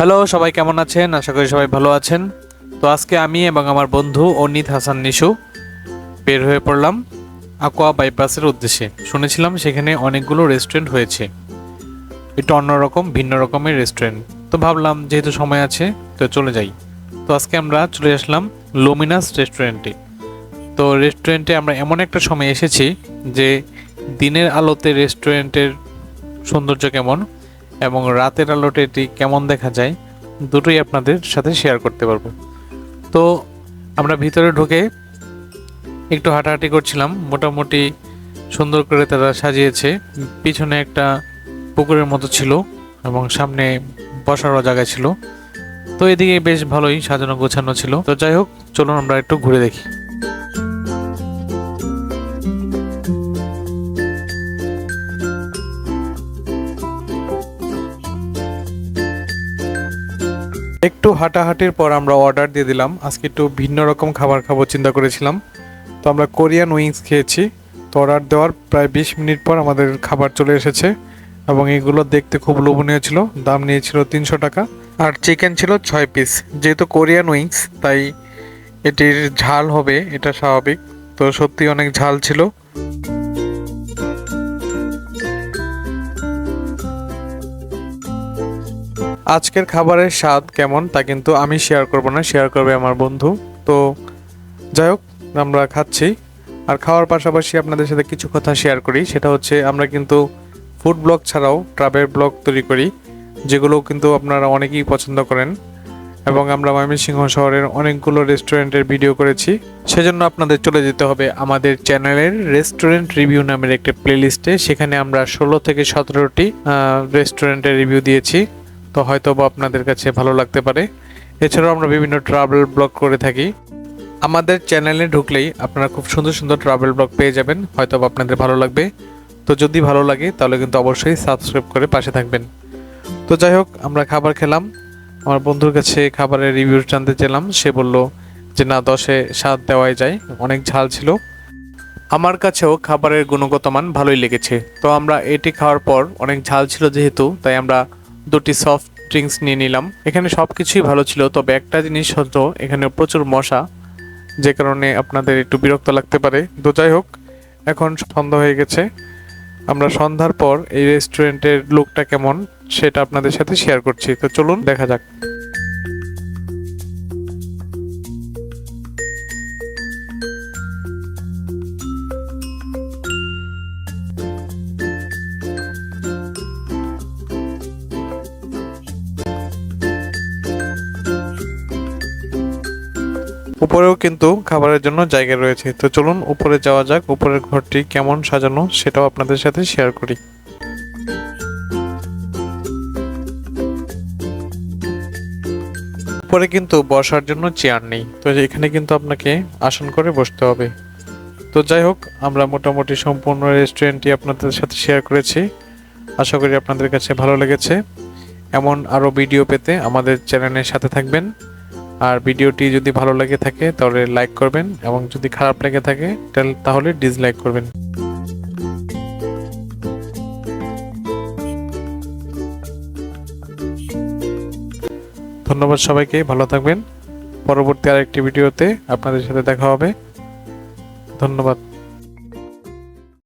Hello, সবাই কেমন আছেন? আশা করি সবাই ভালো আছেন। তো আজকে আমি এবং আমার বন্ধু অনিত হাসান নিশু বের হয়ে পড়লাম আকোয়া বাইপাসের উদ্দেশ্যে। শুনেছিলাম সেখানে অনেকগুলো রেস্টুরেন্ট হয়েছে। একটু অন্যরকম, ভিন্ন রকমের রেস্টুরেন্ট তো ভাবলাম, যেহেতু সময় আছে, তো চলে যাই। তো আজকে আমরা চলে আসলাম লোমিনাস রেস্টুরেন্টে তো রেস্টুরেন্টে আমরা এমন একটা সময় এসেছি যে দিনের আলোতে রেস্টুরেন্টের সৌন্দর্য কেমন এবং রাতের আলোতে এটি কেমন দেখা যায়, দুটোই আপনাদের সাথে শেয়ার করতে পারব। তো আমরা ভিতরে ঢুকে একটু হাঁটাহাঁটি করছিলাম, মোটামুটি সুন্দর করে তারা সাজিয়েছে। পিছনে একটা পুকুরের মতো ছিল এবং সামনে বসারও জায়গা ছিল। তো এদিকে বেশ ভালোই সাজানো গোছানো ছিল। তো যাই হোক, চলুন আমরা একটু ঘুরে দেখি। একটু হাঁটাহাঁটির পর আমরা অর্ডার দিয়ে দিলাম। আজকে একটু ভিন্ন রকম খাবার খাব চিন্তা করেছিলাম। তো আমরা কোরিয়ান উইংস খেয়েছি। তো অর্ডার দেওয়ার প্রায় বিশ মিনিট পর আমাদের খাবার চলে এসেছে এবং এগুলো দেখতে খুব লোভনীয় ছিল। দাম নিয়েছিল তিনশো টাকা। আর চিকেন ছিল ছয় পিস যেহেতু কোরিয়ান উইংস, তাই এটির ঝাল হবে, এটা স্বাভাবিক। তো সত্যি অনেক ঝাল ছিল। আজকের খাবারের স্বাদ কেমন তা কিন্তু আমি শেয়ার করব না শেয়ার করবে আমার বন্ধু। তো যাই হোক, আমরা খাচ্ছি। আর খাওয়ার পাশাপাশি আপনাদের সাথে কিছু কথা শেয়ার করি। সেটা হচ্ছে, আমরা কিন্তু ফুড ব্লগ ছাড়াও ট্রাভেল ব্লগ তৈরি করি, যেগুলো কিন্তু আপনারা অনেকেই পছন্দ করেন। এবং আমরা ময়মনসিংহ শহরের অনেকগুলো রেস্টুরেন্টের ভিডিও করেছি। সেজন্য আপনাদের চলে যেতে হবে আমাদের চ্যানেলের রেস্টুরেন্ট রিভিউ নামের একটা প্লেলিস্টে সেখানে আমরা ষোলো থেকে সতেরোটি রেস্টুরেন্টের রিভিউ দিয়েছি। তো হয়তো বা আপনাদের কাছে ভালো লাগতে পারে। এছাড়াও আমরা বিভিন্ন ট্রাভেল ব্লগ করে থাকি। আমাদের চ্যানেলে ঢুকলেই আপনারা খুব সুন্দর সুন্দর ট্রাভেল ব্লগ পেয়ে যাবেন। হয়তো বা আপনাদের ভালো লাগবে। তো যদি ভালো লাগে, তাহলে কিন্তু অবশ্যই সাবস্ক্রাইব করে পাশে থাকবেন। তো যাই হোক, আমরা খাবার খেলাম। আমার বন্ধুর কাছে খাবারের রিভিউ জানতে চেলাম সে বলল যে, না, দশে স্বাদ দেওয়াই যায়। অনেক ঝাল ছিল। আমার কাছেও খাবারের গুণগত মান ভালোই লেগেছে। তো আমরা এটি খাওয়ার পর অনেক ঝাল ছিল যেহেতু, তাই আমরা দুটি সফট ড্রিঙ্কস নিয়ে নিলাম। এখানে সব কিছুই ভালো ছিল, তবে একটা জিনিস হতো, এখানে প্রচুর মশা, যে কারণে আপনাদের একটু বিরক্ত লাগতে পারে। তো যাই হোক, এখন সন্ধ্যা হয়ে গেছে। আমরা সন্ধ্যার পর এই রেস্টুরেন্টের লুকটা কেমন, সেটা আপনাদের সাথে শেয়ার করছি। তো চলুন, দেখা যাক। উপরেও কিন্তু খাবারের জন্য জায়গা রয়েছে। তো চলুন উপরে যাওয়া যাক, উপরের ঘরটি কেমন সাজানো সেটাও আপনাদের সাথে শেয়ার করি। উপরে কিন্তু বসার জন্য চেয়ার নেই, তো এখানে কিন্তু আপনাকে আসন করে বসতে হবে। তো যাই হোক, আমরা মোটামুটি সম্পূর্ণ রেস্টুরেন্টটি আপনাদের সাথে শেয়ার করেছি। আশা করি আপনাদের কাছে ভালো লেগেছে। এমন আরও ভিডিও পেতে আমাদের চ্যানেলের সাথে থাকবেন। আর ভিডিওটি যদি ভালো লাগে থাকে, তাহলে লাইক করবেন, এবং যদি খারাপ লেগে থাকে, তাহলে- ডিসলাইক করবেন। ধন্যবাদ সবাইকে, ভালো থাকবেন। পরবর্তী আরেকটি ভিডিওতে আপনাদের সাথে দেখা হবে। ধন্যবাদ।